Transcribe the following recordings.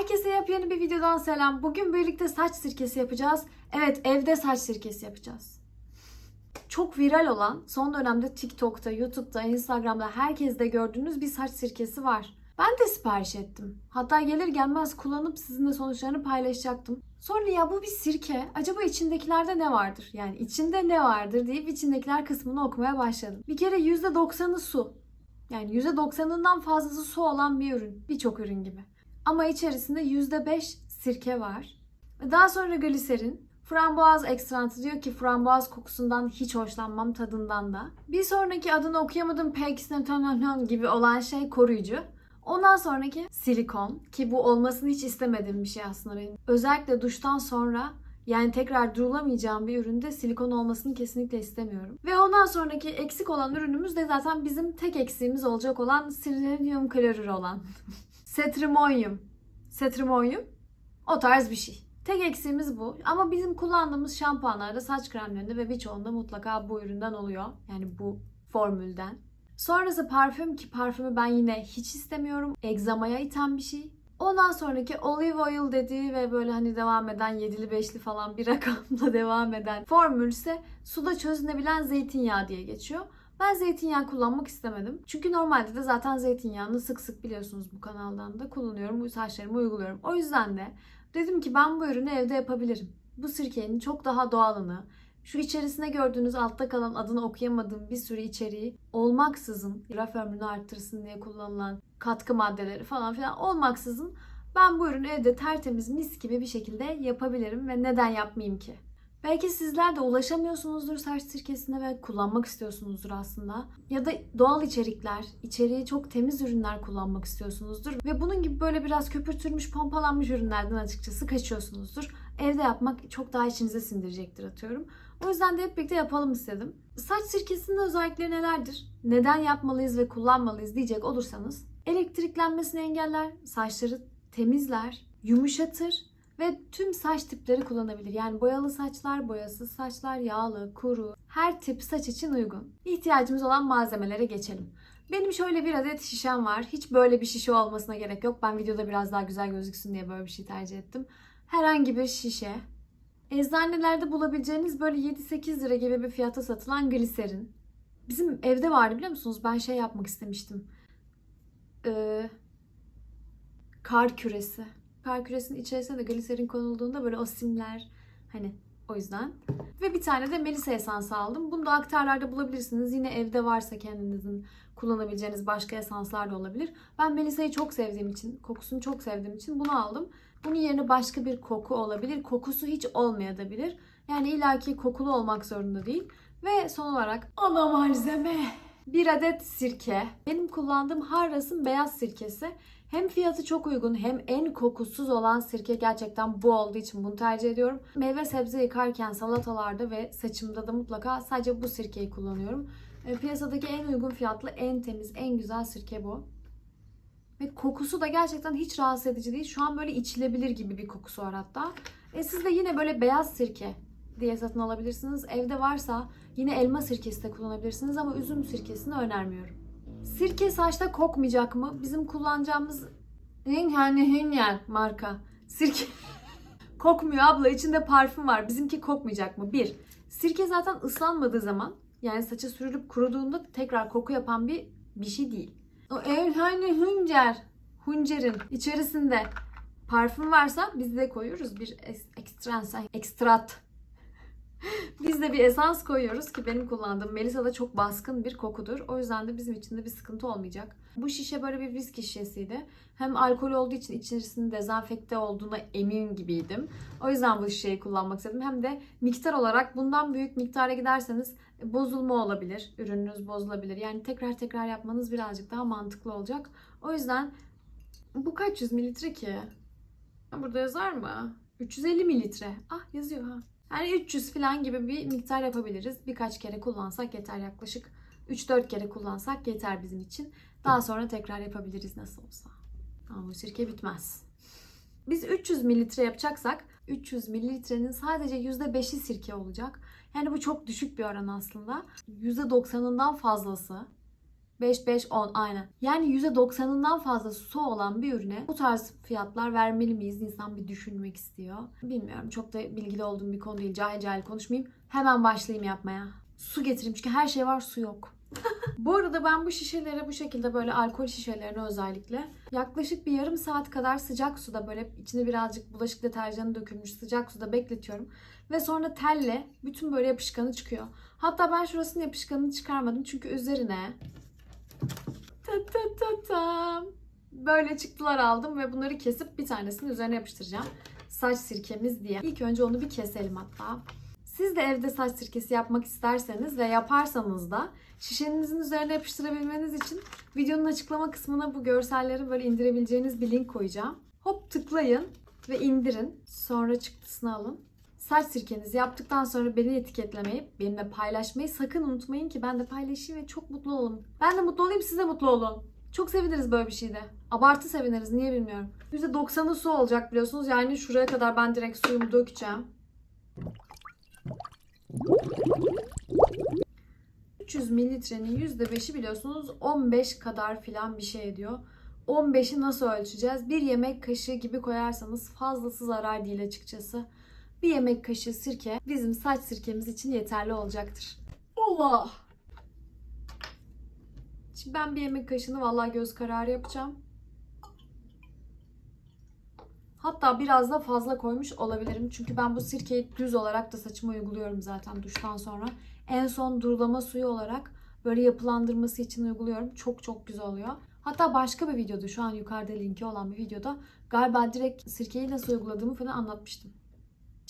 Herkese yepyeni bir videodan selam. Bugün birlikte saç sirkesi yapacağız. Evet, evde saç sirkesi yapacağız. Çok viral olan, son dönemde TikTok'ta, YouTube'da, Instagram'da herkeste gördüğünüz bir saç sirkesi var. Ben de sipariş ettim. Hatta gelir gelmez kullanıp sizinle sonuçlarını paylaşacaktım. Sonra ya bu bir sirke. Acaba içindekilerde ne vardır? Yani içinde ne vardır deyip içindekiler kısmını okumaya başladım. Bir kere %90'ı su. Yani %90'ından fazlası su olan bir ürün. Birçok ürün gibi. Ama içerisinde %5 sirke var. Daha sonra gliserin. Frambuaz ekstrantı diyor ki frambuaz kokusundan hiç hoşlanmam tadından da. Bir sonraki adını okuyamadım Pekisneton gibi olan şey koruyucu. Ondan sonraki silikon ki bu olmasını hiç istemediğim bir şey aslında benim. Özellikle duştan sonra yani tekrar durulamayacağım bir üründe silikon olmasını kesinlikle istemiyorum. Ve ondan sonraki eksik olan ürünümüz de zaten bizim tek eksiğimiz olacak olan silinyum klorür olan. Setrimonyum. Setrimonyum o tarz bir şey. Tek eksiğimiz bu. Ama bizim kullandığımız şampuanlarda, saç kremlerinde ve birçoğunda mutlaka bu üründen oluyor. Yani bu formülden. Sonrası parfüm ki parfümü ben yine hiç istemiyorum. Egzamaya iten bir şey. Ondan sonraki olive oil dediği ve böyle hani devam eden yedili beşli falan bir rakamla devam eden formül ise suda çözünebilen zeytinyağı diye geçiyor. Ben zeytinyağı kullanmak istemedim. Çünkü normalde de zaten zeytinyağını sık sık biliyorsunuz bu kanaldan da kullanıyorum. Saçlarıma uyguluyorum. O yüzden de dedim ki ben bu ürünü evde yapabilirim. Bu sirkenin çok daha doğalını, şu içerisine gördüğünüz altta kalan adını okuyamadığım bir sürü içeriği olmaksızın, raf ömrünü arttırsın diye kullanılan katkı maddeleri falan filan olmaksızın ben bu ürünü evde tertemiz mis gibi bir şekilde yapabilirim ve neden yapmayayım ki? Belki sizler de ulaşamıyorsunuzdur saç sirkesine ve kullanmak istiyorsunuzdur aslında. Ya da doğal içerikler, içeriği çok temiz ürünler kullanmak istiyorsunuzdur. Ve bunun gibi böyle biraz köpürtülmüş, pompalanmış ürünlerden açıkçası kaçıyorsunuzdur. Evde yapmak çok daha içinize sindirecektir atıyorum. O yüzden de hep birlikte yapalım istedim. Saç sirkesinin özellikleri nelerdir? Neden yapmalıyız ve kullanmalıyız diyecek olursanız elektriklenmesini engeller, saçları temizler, yumuşatır ve tüm saç tipleri kullanabilir. Yani boyalı saçlar, boyasız saçlar, yağlı, kuru, her tip saç için uygun. İhtiyacımız olan malzemelere geçelim. Benim şöyle bir adet şişem var. Hiç böyle bir şişe olmasına gerek yok. Ben videoda biraz daha güzel gözüksün diye böyle bir şey tercih ettim. Herhangi bir şişe. Eczanelerde bulabileceğiniz böyle 7-8 lira gibi bir fiyata satılan gliserin. Bizim evde vardı biliyor musunuz? Ben şey yapmak istemiştim. Ee, kar küresi. Kar küresinin içerisine de gliserin konulduğunda böyle o simler hani o yüzden. Ve bir tane de Melisa esansı aldım. Bunu da aktarlarda bulabilirsiniz. Yine evde varsa kendinizin kullanabileceğiniz başka esanslar da olabilir. Ben Melisa'yı çok sevdiğim için, kokusunu çok sevdiğim için bunu aldım. Bunun yerine başka bir koku olabilir. Kokusu hiç olmayabilir. Yani illaki kokulu olmak zorunda değil. Ve son olarak ana malzeme. Bir adet sirke. Benim kullandığım Harras'ın beyaz sirkesi. Hem fiyatı çok uygun hem en kokusuz olan sirke gerçekten bu olduğu için bunu tercih ediyorum. Meyve sebze yıkarken salatalarda ve saçımda da mutlaka sadece bu sirkeyi kullanıyorum. E, Piyasadaki en uygun fiyatlı, en temiz, en güzel sirke bu. Ve kokusu da gerçekten hiç rahatsız edici değil. Şu an böyle içilebilir gibi bir kokusu var hatta. E siz de yine böyle beyaz sirke diye satın alabilirsiniz. Evde varsa yine elma sirkesi de kullanabilirsiniz ama üzüm sirkesini önermiyorum. Sirke saçta kokmayacak mı? Bizim kullanacağımız hani Hünyer marka. Sirke kokmuyor abla içinde parfüm var. Bizimki kokmayacak mı? Bir. Sirke zaten ıslanmadığı zaman yani saça sürülüp kuruduğunda tekrar koku yapan bir bir şey değil. O hani Hüncer Huncer'in içerisinde parfüm varsa biz de koyuyoruz bir es- ekstrans, ekstrat biz de bir esans koyuyoruz ki benim kullandığım Melisa'da çok baskın bir kokudur. O yüzden de bizim için de bir sıkıntı olmayacak. Bu şişe böyle bir viski şişesiydi. Hem alkol olduğu için içerisinde dezenfekte olduğuna emin gibiydim. O yüzden bu şişeyi kullanmak istedim. Hem de miktar olarak bundan büyük miktara giderseniz bozulma olabilir. Ürününüz bozulabilir. Yani tekrar tekrar yapmanız birazcık daha mantıklı olacak. O yüzden bu kaç yüz mililitre ki? Burada yazar mı? 350 mililitre. Ah yazıyor ha. Yani 300 falan gibi bir miktar yapabiliriz. Birkaç kere kullansak yeter yaklaşık. 3-4 kere kullansak yeter bizim için. Daha sonra tekrar yapabiliriz nasıl olsa. Ama bu sirke bitmez. Biz 300 mililitre yapacaksak 300 mililitrenin sadece %5'i sirke olacak. Yani bu çok düşük bir oran aslında. %90'ından fazlası 5 5 10 aynen. Yani %90'ından fazla su olan bir ürüne bu tarz fiyatlar vermeli miyiz? İnsan bir düşünmek istiyor. Bilmiyorum çok da bilgili olduğum bir konu değil. Cahil cahil konuşmayayım. Hemen başlayayım yapmaya. Su getireyim çünkü her şey var su yok. bu arada ben bu şişelere bu şekilde böyle alkol şişelerine özellikle yaklaşık bir yarım saat kadar sıcak suda böyle içine birazcık bulaşık deterjanı dökülmüş sıcak suda bekletiyorum. Ve sonra telle bütün böyle yapışkanı çıkıyor. Hatta ben şurasının yapışkanını çıkarmadım çünkü üzerine ta ta ta böyle çıktılar aldım ve bunları kesip bir tanesini üzerine yapıştıracağım. Saç sirkemiz diye. İlk önce onu bir keselim hatta. Siz de evde saç sirkesi yapmak isterseniz ve yaparsanız da şişenizin üzerine yapıştırabilmeniz için videonun açıklama kısmına bu görselleri böyle indirebileceğiniz bir link koyacağım. Hop tıklayın ve indirin. Sonra çıktısını alın. Saç sirkenizi yaptıktan sonra beni etiketlemeyi, benimle paylaşmayı sakın unutmayın ki ben de paylaşayım ve çok mutlu olun. Ben de mutlu olayım, siz de mutlu olun. Çok seviniriz böyle bir şeyde. Abartı seviniriz, niye bilmiyorum. %90'ı su olacak biliyorsunuz. Yani şuraya kadar ben direkt suyumu dökeceğim. 300 mililitrenin %5'i biliyorsunuz 15 kadar filan bir şey ediyor. 15'i nasıl ölçeceğiz? Bir yemek kaşığı gibi koyarsanız fazlası zarar değil açıkçası. Bir yemek kaşığı sirke bizim saç sirkemiz için yeterli olacaktır. Allah! Şimdi ben bir yemek kaşığını vallahi göz kararı yapacağım. Hatta biraz da fazla koymuş olabilirim. Çünkü ben bu sirkeyi düz olarak da saçıma uyguluyorum zaten duştan sonra. En son durulama suyu olarak böyle yapılandırması için uyguluyorum. Çok çok güzel oluyor. Hatta başka bir videoda şu an yukarıda linki olan bir videoda galiba direkt sirkeyi nasıl uyguladığımı falan anlatmıştım.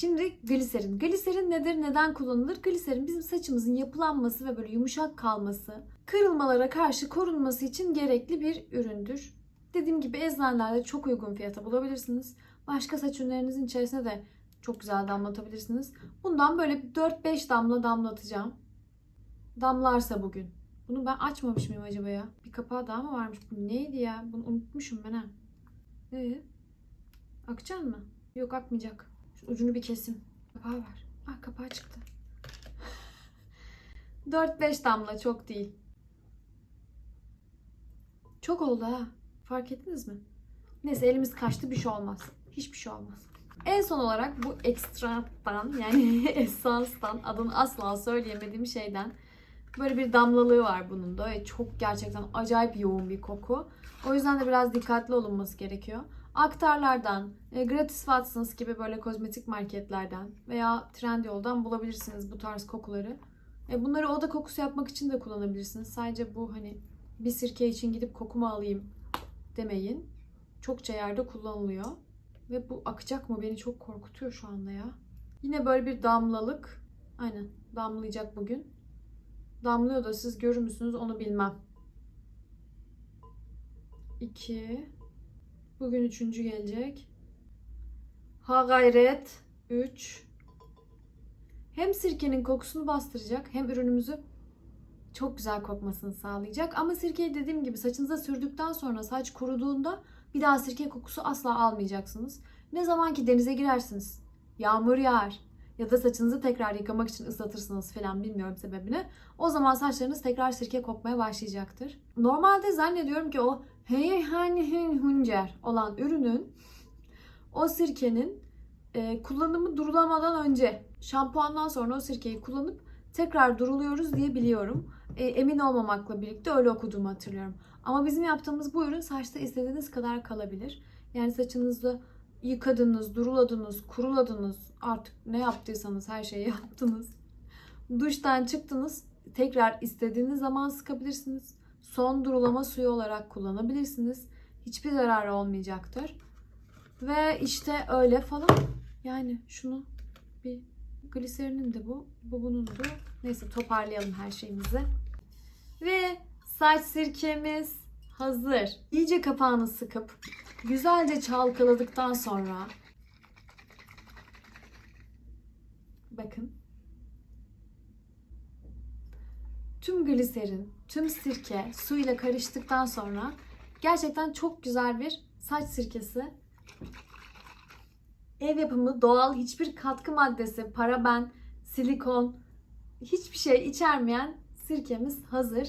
Şimdi gliserin. Gliserin nedir? Neden kullanılır? Gliserin bizim saçımızın yapılanması ve böyle yumuşak kalması, kırılmalara karşı korunması için gerekli bir üründür. Dediğim gibi eczanelerde çok uygun fiyata bulabilirsiniz. Başka saç ürünlerinizin içerisine de çok güzel damlatabilirsiniz. Bundan böyle 4-5 damla damlatacağım. Damlarsa bugün. Bunu ben açmamış mıyım acaba ya? Bir kapağı daha mı varmış? Bu neydi ya? Bunu unutmuşum ben ha. Ee, akacak mı? Yok akmayacak. Şu ucunu bir kesim. Kapağı var. Ah kapağı çıktı. 4-5 damla çok değil. Çok oldu ha. Fark ettiniz mi? Neyse elimiz kaçtı bir şey olmaz. Hiçbir şey olmaz. En son olarak bu ekstrattan yani esanstan adını asla söyleyemediğim şeyden böyle bir damlalığı var bunun da. ve Çok gerçekten acayip yoğun bir koku. O yüzden de biraz dikkatli olunması gerekiyor. Aktarlardan, e, Gratis Watsons gibi böyle kozmetik marketlerden veya Trendyol'dan bulabilirsiniz bu tarz kokuları. E, bunları oda kokusu yapmak için de kullanabilirsiniz. Sadece bu hani bir sirke için gidip kokumu alayım demeyin. Çokça yerde kullanılıyor. Ve bu akacak mı? Beni çok korkutuyor şu anda ya. Yine böyle bir damlalık. Aynen damlayacak bugün. Damlıyor da siz görür müsünüz onu bilmem. 2 Bugün üçüncü gelecek. Ha gayret. 3 Hem sirkenin kokusunu bastıracak hem ürünümüzü çok güzel kokmasını sağlayacak. Ama sirkeyi dediğim gibi saçınıza sürdükten sonra saç kuruduğunda bir daha sirke kokusu asla almayacaksınız. Ne zaman ki denize girersiniz, yağmur yağar ya da saçınızı tekrar yıkamak için ıslatırsınız falan bilmiyorum sebebini. O zaman saçlarınız tekrar sirke kokmaya başlayacaktır. Normalde zannediyorum ki o hey hani hen huncer olan ürünün o sirkenin e, kullanımı durulamadan önce şampuandan sonra o sirkeyi kullanıp tekrar duruluyoruz diye biliyorum. E, emin olmamakla birlikte öyle okuduğumu hatırlıyorum. Ama bizim yaptığımız bu ürün saçta istediğiniz kadar kalabilir. Yani saçınızı yıkadınız, duruladınız, kuruladınız, artık ne yaptıysanız her şeyi yaptınız. Duştan çıktınız, tekrar istediğiniz zaman sıkabilirsiniz. Son durulama suyu olarak kullanabilirsiniz. Hiçbir zararı olmayacaktır. Ve işte öyle falan. Yani şunu bir gliserinin de bu, bu bunun da. Neyse toparlayalım her şeyimizi. Ve saç sirkemiz hazır. İyice kapağını sıkıp güzelce çalkaladıktan sonra bakın tüm gliserin, tüm sirke suyla karıştıktan sonra gerçekten çok güzel bir saç sirkesi. Ev yapımı, doğal, hiçbir katkı maddesi, paraben, silikon, hiçbir şey içermeyen sirkemiz hazır.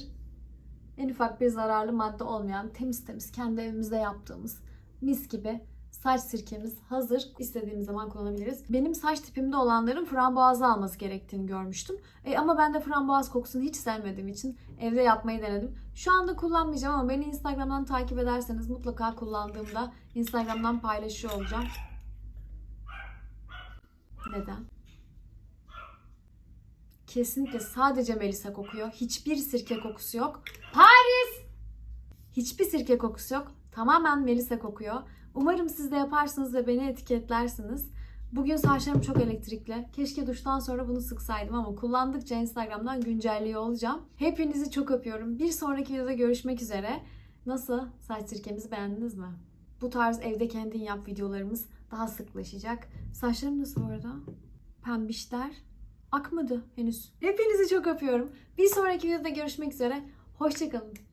En ufak bir zararlı madde olmayan temiz temiz kendi evimizde yaptığımız mis gibi saç sirkemiz hazır. İstediğimiz zaman kullanabiliriz. Benim saç tipimde olanların frambuazlı alması gerektiğini görmüştüm. E, ama ben de frambuaz kokusunu hiç sevmediğim için evde yapmayı denedim. Şu anda kullanmayacağım ama beni Instagram'dan takip ederseniz mutlaka kullandığımda Instagram'dan paylaşıyor olacağım. Neden? Kesinlikle sadece Melisa kokuyor. Hiçbir sirke kokusu yok. Paris! Hiçbir sirke kokusu yok. Tamamen Melisa kokuyor. Umarım siz de yaparsınız ve beni etiketlersiniz. Bugün saçlarım çok elektrikli. Keşke duştan sonra bunu sıksaydım ama kullandıkça Instagram'dan güncelliyor olacağım. Hepinizi çok öpüyorum. Bir sonraki videoda görüşmek üzere. Nasıl? Saç sirkemizi beğendiniz mi? Bu tarz evde kendin yap videolarımız daha sıklaşacak. Saçlarım nasıl bu arada? Pembişler. Akmadı henüz. Hepinizi çok öpüyorum. Bir sonraki videoda görüşmek üzere. Hoşçakalın.